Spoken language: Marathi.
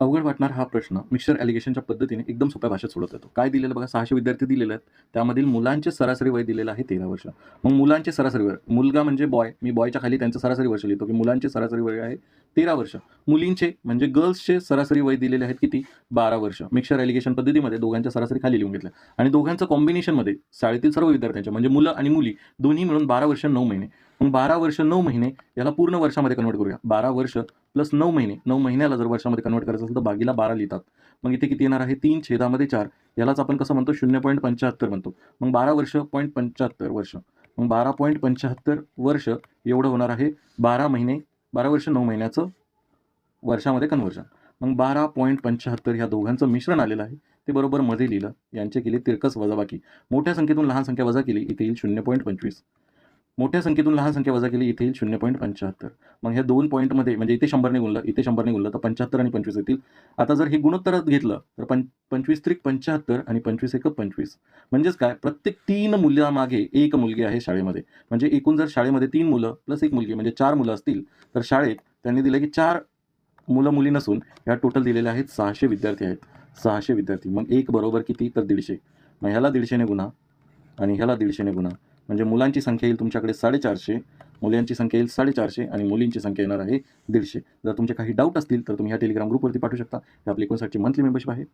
अवघड वाटणारा हा प्रश्न मिक्सर ॲलिगेशनच्या पद्धतीने एकदम सोप्या भाषेत सोडत येतो. काय दिलेलं? बघा सहाशे विद्यार्थी दिलेले आहेत. त्यामधील मुलांचे सरासरी वय दिलेलं आहे तेरा वर्ष. मग मुलांचे सरासरी वय मुलगा म्हणजे बॉय मी बॉयच्या खाली त्यांचं सरासरी वर्ष लिहितो की मुलांचे सरासरी वय आहे तेरा वर्ष. मुलींचे म्हणजे गर्ल्सचे सरासरी वय दिलेले आहेत किती? बारा वर्ष. मिक्सर ॲलिगेशन पद्धतीमध्ये दोघांच्या सरासरी खाली लिहून घेतल्या आणि दोघांचं कॉम्बिनेशनमध्ये शाळेतील सर्व विद्यार्थ्यांच्या म्हणजे मुलं आणि मुली दोन्ही मिळून बारा वर्ष नऊ महिने. मग बारा वर्ष नऊ महिने याला पूर्ण वर्षामध्ये कन्वर्ट करूया. बारा वर्ष प्लस नऊ महिने नऊ महिन्याला जर वर्षामध्ये कन्वर्ट करायचं असेल तर बागीला बारा लिहितात. मग इथे किती येणार आहे? तीन छेदामध्ये चार. यालाच आपण कसं म्हणतो? शून्य पॉईंट पंच्याहत्तर म्हणतो. मग बारा वर्ष पॉईंट पंच्याहत्तर वर्ष. मग बारा पॉईंट पंच्याहत्तर वर्ष एवढं होणार आहे बारा महिने बारा वर्ष नऊ महिन्याचं वर्षामध्ये कन्वर्जन मग बारा पॉईंट पंच्याहत्तर ह्या दोघांचं मिश्रण आलेलं आहे. ते बरोबर मध्ये लिहिलं. यांचे केले तिरकस वजाबाकी. मोठ्या संख्येतून लहान संख्या वजा केली. इथे येईल शून्य पॉईंट पंचवीस. मोठ्या संख्येतून लहान संख्या वजा केली इथे येईल शून्य पॉईंट पंच्याहत्तर. मग ह्या दोन पॉईंटमध्ये म्हणजे इथे शंभरने गुणलं इथे शंभरने गुणलं तर पंच्याहत्तर आणि पंचवीस येतील. आता जर हे गुणोत्तरात घेतलं तर पं पंचवीस त्रिक पंच्याहत्तर आणि पंचवीस एक पंचवीस. म्हणजेच काय? प्रत्येक तीन मुलामागे एक मुलगी आहे शाळेमध्ये. म्हणजे एकूण जर शाळेमध्ये तीन मुलं प्लस एक मुलगी म्हणजे चार मुलं असतील तर शाळेत त्यांनी दिलं की चार मुलं मुली नसून ह्या टोटल दिलेल्या आहेत सहाशे विद्यार्थी आहेत. सहाशे विद्यार्थी. मग एक बरोबर किती? तर दीडशे. मग ह्याला दीडशेने गुन्हा आणि ह्याला दीडशेने गुन्हा म्हणजे मुलांची संख्या येईल तुमच्याकडे साडेचारशे मुलांची संख्या येईल साडेचारशे आणि मुलींची संख्या येणार आहे दीडशे. जर तुमचे काही डाऊट असतील तर तुम्ही ह्या टेलिग्राम ग्रुपवरती पाठवू शकता. हे आपली एकोणसाठची मंथली मेंबरशिप आहे